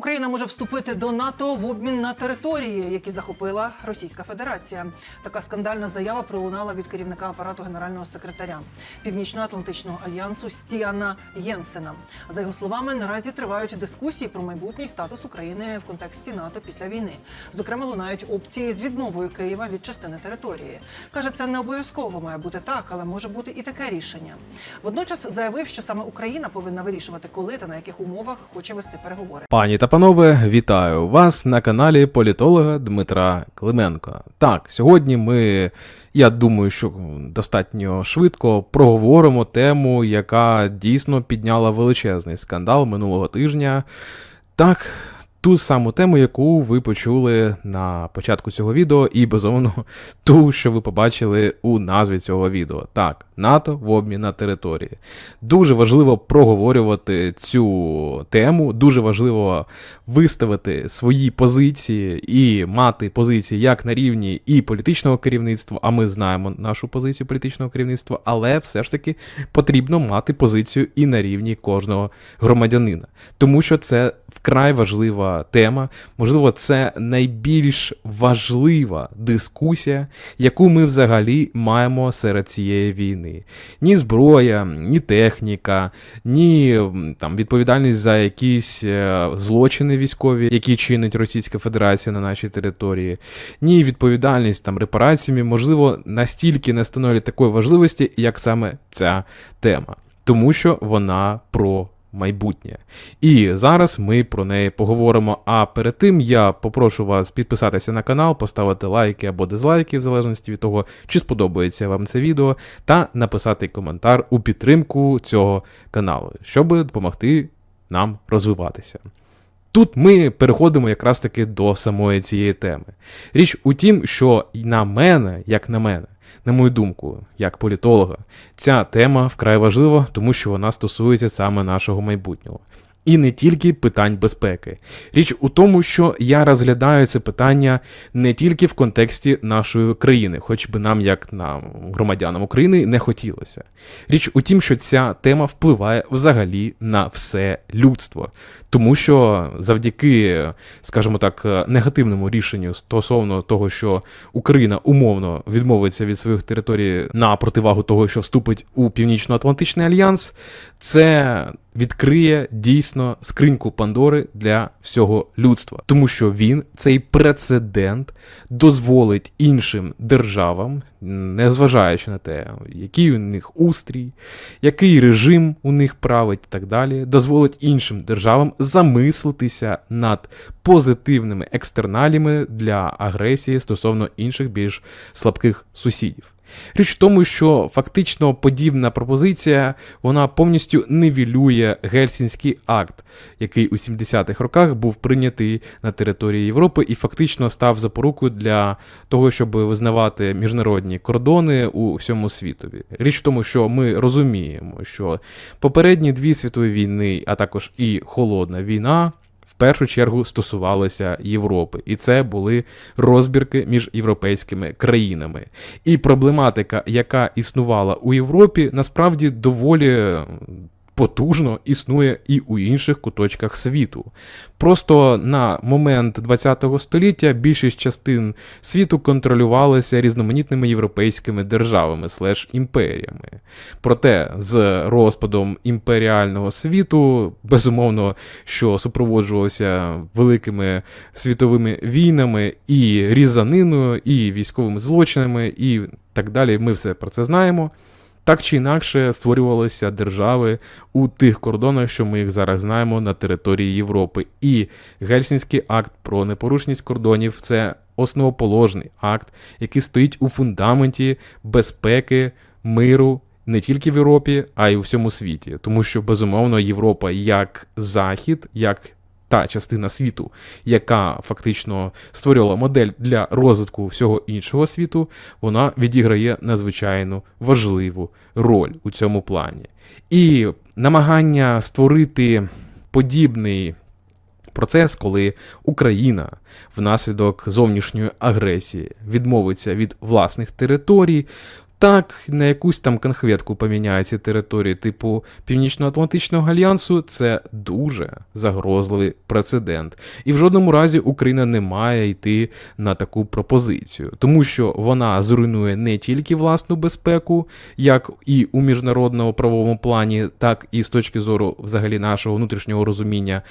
Україна може вступити до НАТО в обмін на території, які захопила Російська Федерація. Така скандальна заява пролунала від керівника апарату генерального секретаря Північно-Атлантичного альянсу Стіана Єнсена. За його словами, наразі тривають дискусії про майбутній статус України в контексті НАТО після війни. Зокрема, лунають опції з відмовою Києва від частини території. каже, це не обов'язково має бути так, але може бути і таке рішення. Водночас заявив, що саме Україна повинна вирішувати, коли та на яких умовах хоче вести переговори. Пані та панове, вітаю вас на каналі політолога Дмитра Клименко. Так, сьогодні ми, я думаю, що достатньо швидко проговоримо тему, яка дійсно підняла величезний скандал минулого тижня. Так, ту саму тему, яку ви почули на початку цього відео, і безумовно ту, що ви побачили у назві цього відео. Так, НАТО в обмін на території. Дуже важливо проговорювати цю тему, дуже важливо виставити свої позиції і мати позиції як на рівні і політичного керівництва, а ми знаємо нашу позицію політичного керівництва, але все ж таки потрібно мати позицію і на рівні кожного громадянина, тому що це вкрай важлива тема. Можливо, це найбільш важлива дискусія, яку ми взагалі маємо серед цієї війни. Ні зброя, ні техніка, ні там відповідальність за якісь е, злочини військові, які чинить Російська Федерація на нашій території, ні відповідальність там репараціями, можливо, настільки не становлять такої важливості, як саме ця тема, тому що вона про майбутнє. І зараз ми про неї поговоримо. А перед тим я попрошу вас підписатися на канал, поставити лайки або дизлайки, в залежності від того, чи сподобається вам це відео, та написати коментар у підтримку цього каналу, щоб допомогти нам розвиватися. Тут ми переходимо якраз таки до самої цієї теми. Річ у тім, що на мене, як на мене, на мою думку, як політолога, ця тема вкрай важлива, тому що вона стосується саме нашого майбутнього. І не тільки питань безпеки. Річ у тому, що я розглядаю це питання не тільки в контексті нашої країни, хоч би нам, як нам, громадянам України, не хотілося. Річ у тім, що ця тема впливає взагалі на все людство, тому що завдяки, скажімо так, негативному рішенню стосовно того, що Україна умовно відмовиться від своїх територій на противагу того, що вступить у Північно-Атлантичний альянс, це відкриє дійсно скриньку Пандори для всього людства, тому що він цей прецедент дозволить іншим державам, незважаючи на те, який у них устрій, який режим у них править і так далі, дозволить іншим державам замислитися над позитивними екстерналіями для агресії стосовно інших більш слабких сусідів. Річ в тому, що фактично подібна пропозиція вона повністю нивелює Гельсінський акт, який у 70-х роках був прийнятий на території Європи і фактично став запорукою для того, щоб визнавати міжнародні кордони у всьому світові. Річ в тому, що ми розуміємо, що попередні дві світові війни, а також і холодна війна. Першу чергу стосувалися Європи, і це були розбірки між європейськими країнами. І проблематика, яка існувала у Європі, насправді доволі потужно існує і у інших куточках світу. Просто на момент ХХ століття більшість частин світу контролювалися різноманітними європейськими державами слеш імперіями. Проте з розпадом імперіального світу, безумовно, що супроводжувалося великими світовими війнами і різаниною, і військовими злочинами, і так далі. Ми все про це знаємо. Так чи інакше створювалися держави у тих кордонах, що ми їх зараз знаємо на території Європи. І Гельсінський акт про непорушність кордонів це основоположний акт, який стоїть у фундаменті безпеки, миру не тільки в Європі, а й у всьому світі. Тому що безумовно Європа як захід, як та частина світу, яка фактично створювала модель для розвитку всього іншого світу, вона відіграє надзвичайно важливу роль у цьому плані. І намагання створити подібний процес, коли Україна внаслідок зовнішньої агресії відмовиться від власних територій. Так, на якусь там конхветку поміняють ці території, типу Північно-Атлантичного альянсу, це дуже загрозливий прецедент. І в жодному разі Україна не має йти на таку пропозицію, тому що вона зруйнує не тільки власну безпеку, як і у міжнародному правовому плані, так і з точки зору взагалі нашого внутрішнього розуміння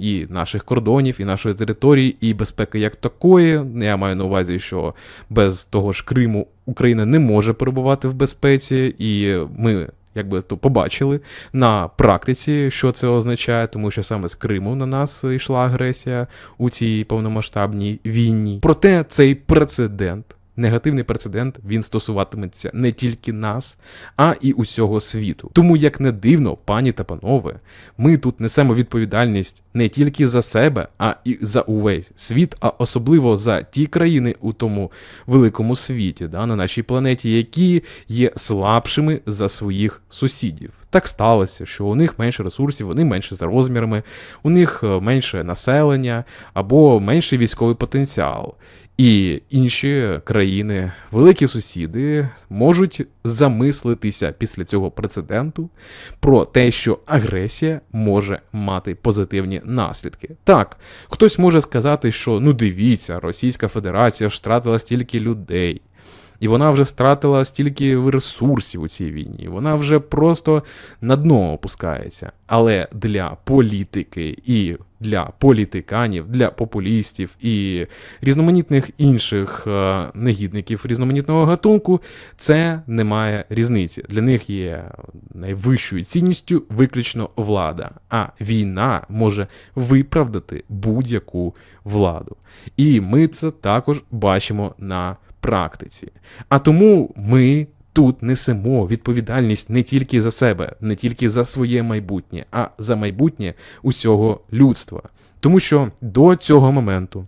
і наших кордонів, і нашої території, і безпеки як такої. Я маю на увазі, що без того ж Криму Україна не може перебувати в безпеці, і ми. Якби то побачили на практиці, що це означає, тому що саме з Криму на нас йшла агресія у цій повномасштабній війні. Проте цей прецедент, негативний прецедент, він стосуватиметься не тільки нас, а і усього світу. Тому, як не дивно, пані та панове, ми тут несемо відповідальність не тільки за себе, а і за увесь світ, а особливо за ті країни у тому великому світі, да, на нашій планеті, які є слабшими за своїх сусідів. Так сталося, що у них менше ресурсів, вони менше за розмірами, у них е, менше населення або менший військовий потенціал. І інші країни, великі сусіди, можуть замислитися після цього прецеденту про те, що агресія може мати позитивні наслідки. Так, хтось може сказати, що ну дивіться, Російська Федерація втратила стільки людей. І вона вже стратила стільки ресурсів у цій війні. Вона вже просто на дно опускається. Але для політики і для політиканів, для популістів і різноманітних інших е, негідників різноманітного гатунку це не має різниці. Для них є найвищою цінністю виключно влада. А війна може виправдати будь-яку владу. І ми це також бачимо на практиці. А тому ми тут несемо відповідальність не тільки за себе, не тільки за своє майбутнє, а за майбутнє усього людства. Тому що до цього моменту.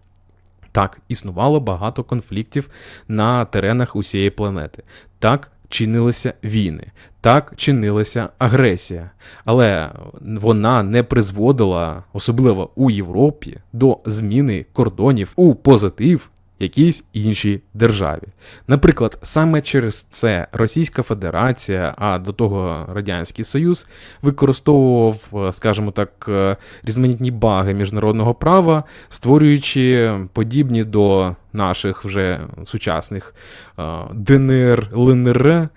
Так, існувало багато конфліктів на теренах усієї планети. Так чинилися війни, так чинилася агресія, але вона не призводила, особливо у Європі, до зміни кордонів у позитив якійсь іншій державі. Наприклад, саме через це Російська Федерація, а до того Радянський Союз використовував, е, скажімо так, е, різноманітні баги міжнародного права, створюючи подібні до наших вже сучасних е, ДНР, ЛНР.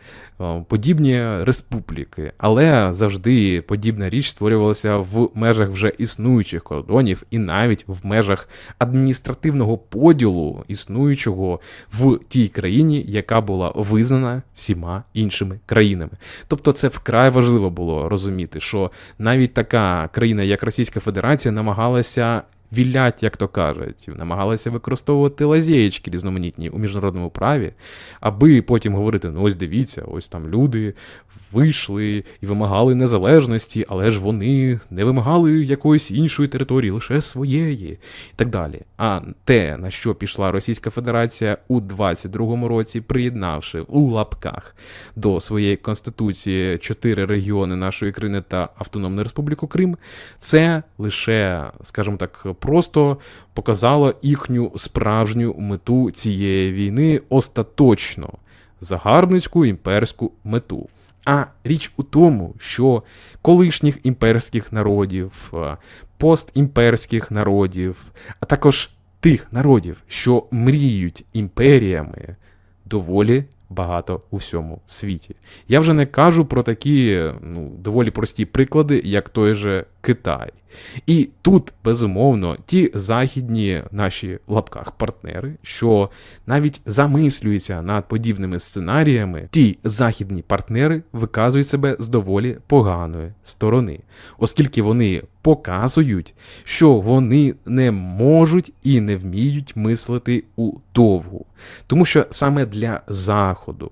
Е, Подібні республіки, але завжди подібна річ створювалася в межах вже існуючих кордонів і навіть в межах адміністративного поділу, існуючого в тій країні, яка була визнана всіма іншими країнами. Тобто, це вкрай важливо було розуміти, що навіть така країна, як Російська Федерація, намагалася. Вілять, як то кажуть, намагалися використовувати лазєєчки різноманітні у міжнародному праві, аби потім говорити: ну ось дивіться, ось там люди вийшли і вимагали незалежності, але ж вони не вимагали якоїсь іншої території, лише своєї, і так далі. А те, на що пішла Російська Федерація у 22-му році, приєднавши у лапках до своєї конституції чотири регіони нашої країни та Автономну Республіку Крим, це лише, скажімо так, просто показало їхню справжню мету цієї війни остаточно загарбницьку імперську мету. А річ у тому, що колишніх імперських народів, е, постімперських народів, а також тих народів, що мріють імперіями, доволі багато у всьому світі. Я вже не кажу про такі ну, доволі прості приклади, як той же Китай. І тут, безумовно, ті західні наші в лапках партнери, що навіть замислюються над подібними сценаріями, ті західні партнери виказують себе з доволі поганої сторони, оскільки вони показують, що вони не можуть і не вміють мислити у довгу. Тому що саме для Заходу,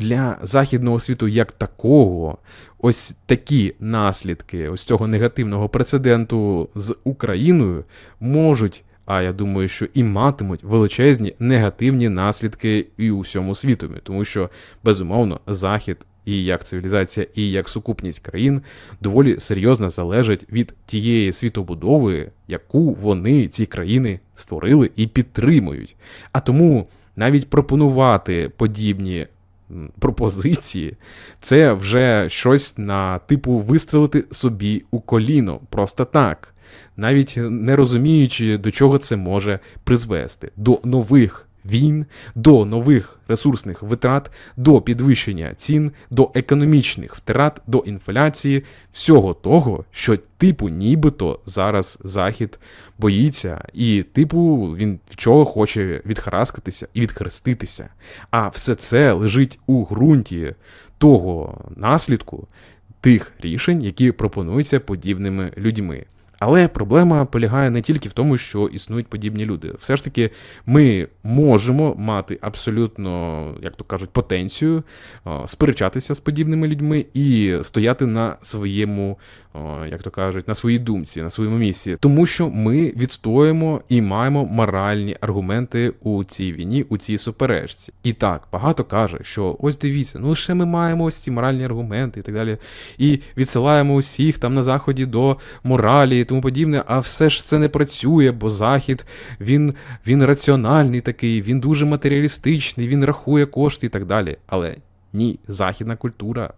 для західного світу як такого, ось такі наслідки ось цього негативного прецеденту з Україною можуть. А я думаю, що і матимуть величезні негативні наслідки і у всьому світу, тому що безумовно Захід і як цивілізація, і як сукупність країн доволі серйозно залежать від тієї світобудови, яку вони ці країни створили і підтримують. А тому навіть пропонувати подібні пропозиції, це вже щось на типу вистрелити собі у коліно. Просто так, навіть не розуміючи, до чого це може призвести. До нових війн, до нових ресурсних витрат, до підвищення цін, до економічних втрат, до інфляції, всього того, що типу нібито зараз Захід боїться, і типу він чого хоче відхараскатися і відхреститися. А все це лежить у ґрунті того наслідку тих рішень, які пропонуються подібними людьми. Але проблема полягає не тільки в тому, що існують подібні люди. Все ж таки, ми можемо мати абсолютно, як то кажуть, потенцію сперечатися з подібними людьми і стояти на своєму, як то кажуть, на своїй думці, на своєму місці, тому що ми відстоїмо і маємо моральні аргументи у цій війні, у цій суперечці. І так багато каже, що ось дивіться, ну лише ми маємо ось ці моральні аргументи і так далі, і відсилаємо усіх там на заході до моралі і тому подібне. А все ж це не працює, бо захід він, він раціональний такий, він дуже матеріалістичний, він рахує кошти і так далі. Але ні, західна культура,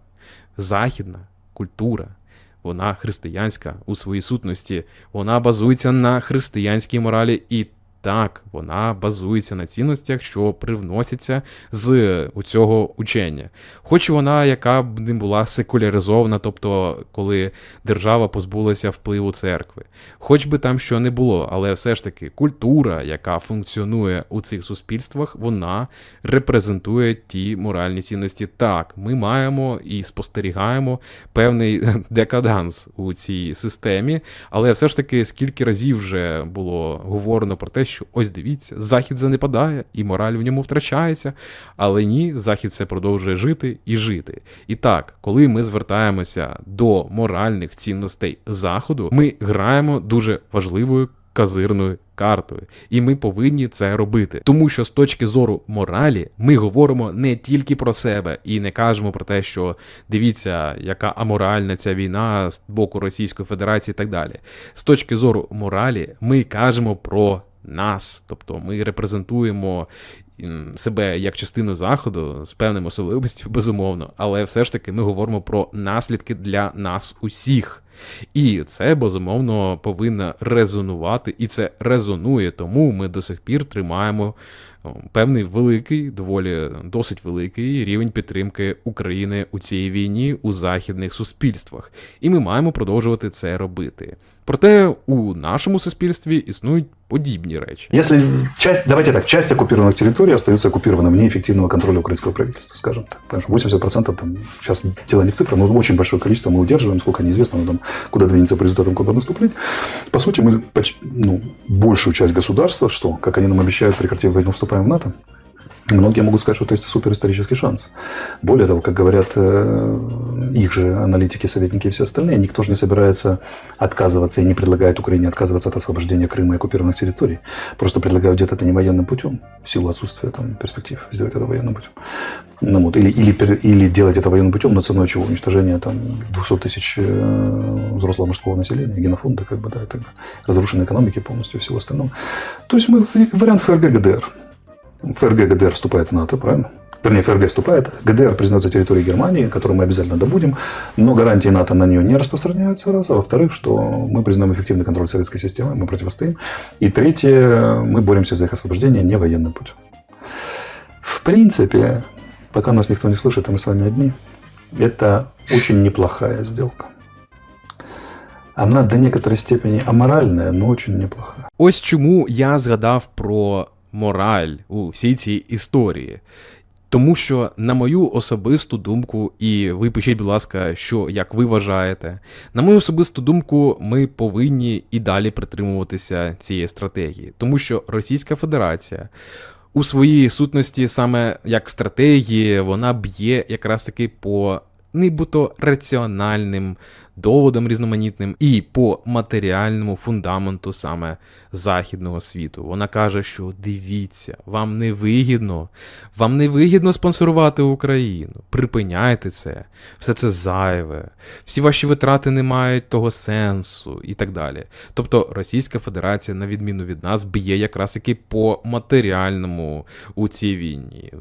західна культура. Вона християнська у своїй сутності, вона базується на християнській моралі, і так, вона базується на цінностях, що привносяться з у цього учення. Хоч вона, яка б не була секуляризована, тобто коли держава позбулася впливу церкви, хоч би там що не було, але все ж таки культура, яка функціонує у цих суспільствах, вона репрезентує ті моральні цінності. Так, ми маємо і спостерігаємо певний декаданс у цій системі, але все ж таки, скільки разів вже було говорено про те, що ось дивіться, захід занепадає і мораль в ньому втрачається. Але ні, захід все продовжує жити і жити. І так, коли ми звертаємося до моральних цінностей заходу, ми граємо дуже важливою казирною картою, і ми повинні це робити. Тому що з точки зору моралі ми говоримо не тільки про себе і не кажемо про те, що дивіться, яка аморальна ця війна з боку Російської Федерації і так далі. З точки зору моралі, ми кажемо про нас, тобто ми репрезентуємо себе як частину заходу з певними особливостями, безумовно, але все ж таки ми говоримо про наслідки для нас усіх. І це безумовно повинно резонувати, і це резонує, тому ми до сих пір тримаємо певний великий, доволі досить великий рівень підтримки України у цій війні у західних суспільствах, і ми маємо продовжувати це робити. Проте у нашому суспільстві існують подібні речі. Если часть, давайте так, часть оккупированных территорий остается оккупирована вне эффективного контроля украинского правительства, скажем так. Потому что 80% там, сейчас дело не в цифрах, но очень большое количество мы удерживаем, сколько неизвестно, но там, куда двинется по результатам контрнаступления. По сути, мы поч- ну, большую часть государства, что, как они нам обещают, прекратив войну, вступаем в НАТО, Многие могут сказать, что это суперисторический шанс. Более того, как говорят э, их же аналитики, советники и все остальные, никто же не собирается отказываться и не предлагает Украине отказываться от освобождения Крыма и оккупированных территорий. Просто предлагают делать это не военным путем, в силу отсутствия там, перспектив сделать это военным путем. Ну, вот, или, или, или делать это военным путем, но ценой чего? Уничтожения там, 200 тысяч э, взрослого мужского населения, генофонда, как бы, да, и так далее. Разрушенной экономики полностью и всего остального. То есть мы вариант ФРГ ГДР. ФРГ ГДР вступает в НАТО, правильно? Вернее, ФРГ вступает, ГДР признается территорией Германии, которую мы обязательно добудем, но гарантии НАТО на нее не распространяются, раз. А во-вторых, что мы признаем эффективный контроль советской системы, мы противостоим. И третье, мы боремся за их освобождение не военным путем. В принципе, пока нас никто не слышит, а мы с вами одни, это очень неплохая сделка. Она до некоторой степени аморальная, но очень неплохая. Ось чому я згадав про мораль у всій цій історії. Тому що, на мою особисту думку, і ви пишіть, будь ласка, що як ви вважаєте, на мою особисту думку, ми повинні і далі притримуватися цієї стратегії, тому що Російська Федерація у своїй сутності, саме як стратегії, вона б'є якраз таки по нібито раціональним доводам різноманітним і по матеріальному фундаменту саме західного світу. Вона каже, що дивіться, вам не вигідно, вам не вигідно спонсорувати Україну. Припиняйте це, все це зайве, всі ваші витрати не мають того сенсу і так далі. Тобто Російська Федерація, на відміну від нас, б'є якраз таки по матеріальному у цій війні.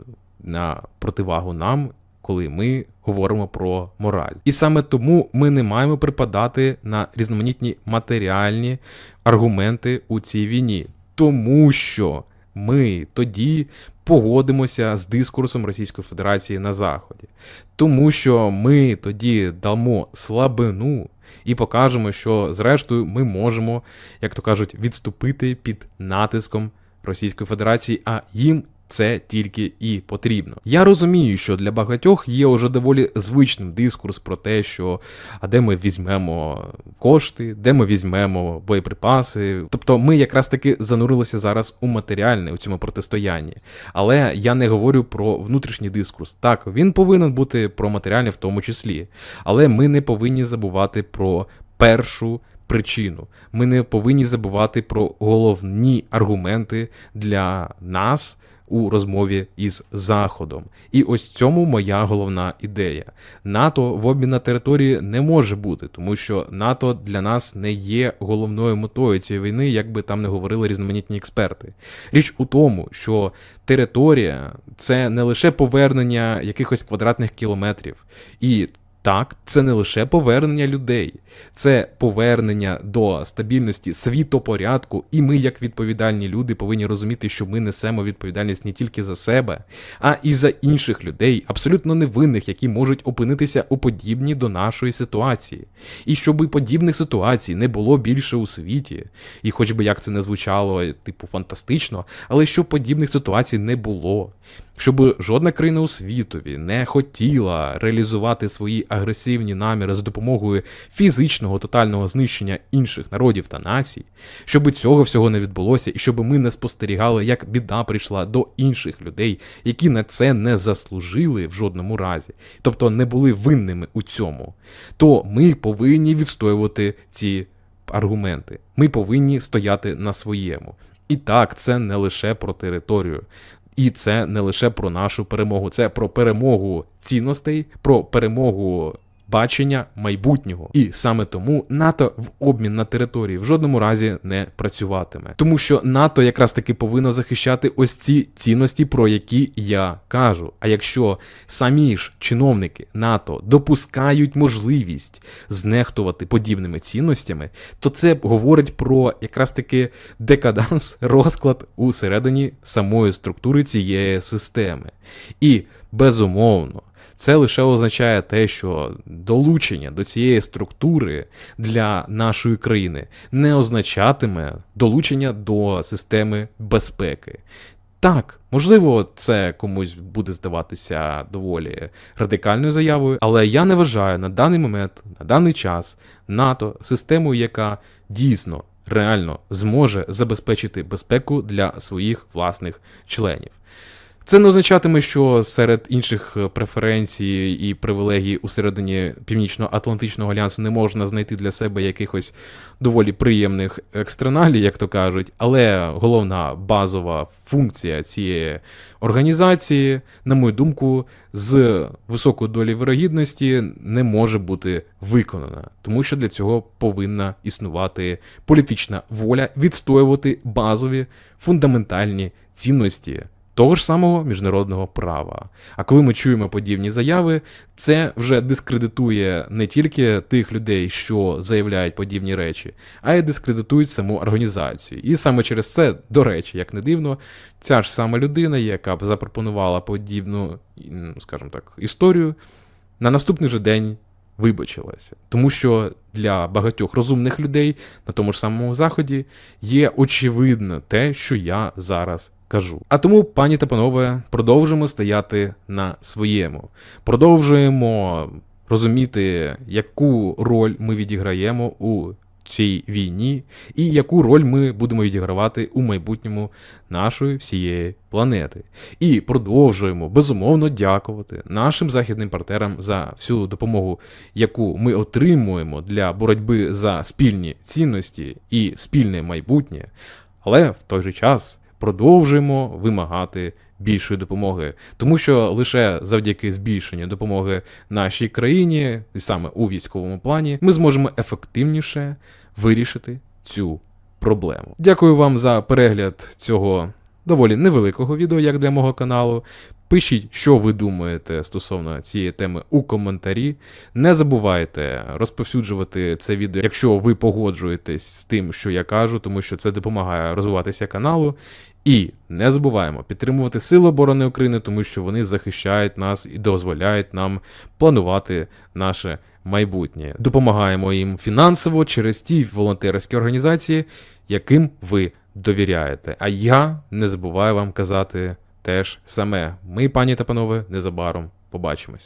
на противагу нам. Коли ми говоримо про мораль, і саме тому ми не маємо припадати на різноманітні матеріальні аргументи у цій війні, тому що ми тоді погодимося з дискурсом Російської Федерації на Заході, тому що ми тоді дамо слабину і покажемо, що зрештою ми можемо, як то кажуть, відступити під натиском Російської Федерації, а їм. Це тільки і потрібно. Я розумію, що для багатьох є уже доволі звичним дискурс про те, що а де ми візьмемо кошти, де ми візьмемо боєприпаси. Тобто ми якраз таки занурилися зараз у матеріальне у цьому протистоянні. Але я не говорю про внутрішній дискурс. Так, він повинен бути про матеріальне в тому числі. Але ми не повинні забувати про першу причину. Ми не повинні забувати про головні аргументи для нас. У розмові із Заходом. І ось цьому моя головна ідея. НАТО в обмін на території не може бути, тому що НАТО для нас не є головною метою цієї війни, як би там не говорили різноманітні експерти. Річ у тому, що територія це не лише повернення якихось квадратних кілометрів. І так, це не лише повернення людей, це повернення до стабільності світопорядку, і ми, як відповідальні люди, повинні розуміти, що ми несемо відповідальність не тільки за себе, а і за інших людей, абсолютно невинних, які можуть опинитися у подібній до нашої ситуації. І щоб подібних ситуацій не було більше у світі, і хоч би як це не звучало, типу фантастично, але щоб подібних ситуацій не було. Щоб жодна країна у світові не хотіла реалізувати свої агресивні наміри за допомогою фізичного тотального знищення інших народів та націй, щоб цього всього не відбулося, і щоб ми не спостерігали, як біда прийшла до інших людей, які на це не заслужили в жодному разі, тобто не були винними у цьому, то ми повинні відстоювати ці аргументи. Ми повинні стояти на своєму. І так, це не лише про територію. І це не лише про нашу перемогу, це про перемогу цінностей, про перемогу бачення майбутнього. І саме тому НАТО в обмін на території в жодному разі не працюватиме. Тому що НАТО якраз таки повинно захищати ось ці цінності, про які я кажу. А якщо самі ж чиновники НАТО допускають можливість знехтувати подібними цінностями, то це говорить про якраз таки декаданс, розклад усередині самої структури цієї системи. І безумовно. Це лише означає те, що долучення до цієї структури для нашої країни не означатиме долучення до системи безпеки. Так, можливо, це комусь буде здаватися доволі радикальною заявою, але я не вважаю на даний момент, на даний час НАТО системою, яка дійсно реально зможе забезпечити безпеку для своїх власних членів. Це не означатиме, що серед інших преференцій і привілегій у середині Північно-Атлантичного альянсу не можна знайти для себе якихось доволі приємних екстреналій, як то кажуть, але головна базова функція цієї організації, на мою думку, з високою долею вирогідності не може бути виконана, тому що для цього повинна існувати політична воля відстоювати базові фундаментальні цінності того ж самого міжнародного права. А коли ми чуємо подібні заяви, це вже дискредитує не тільки тих людей, що заявляють подібні речі, а й дискредитують саму організацію. І саме через це, до речі, як не дивно, ця ж сама людина, яка б запропонувала подібну, скажімо так, історію, на наступний же день. Вибачилася, тому що для багатьох розумних людей на тому ж самому заході є очевидно те, що я зараз кажу. А тому, пані та панове, продовжуємо стояти на своєму, продовжуємо розуміти, яку роль ми відіграємо у цій війні, і яку роль ми будемо відігравати у майбутньому нашої всієї планети. І продовжуємо безумовно дякувати нашим західним партнерам за всю допомогу, яку ми отримуємо для боротьби за спільні цінності і спільне майбутнє. Але в той же час продовжуємо вимагати більшої допомоги, тому що лише завдяки збільшенню допомоги нашій країні, і саме у військовому плані, ми зможемо ефективніше вирішити цю проблему. Дякую вам за перегляд цього доволі невеликого відео, як для мого каналу. Пишіть, що ви думаєте стосовно цієї теми у коментарі. Не забувайте розповсюджувати це відео, якщо ви погоджуєтесь з тим, що я кажу, тому що це допомагає розвиватися каналу. І не забуваємо підтримувати Сили оборони України, тому що вони захищають нас і дозволяють нам планувати наше майбутнє. Допомагаємо їм фінансово через ті волонтерські організації, яким ви довіряєте. А я не забуваю вам казати теж саме. Ми, пані та панове, незабаром побачимось.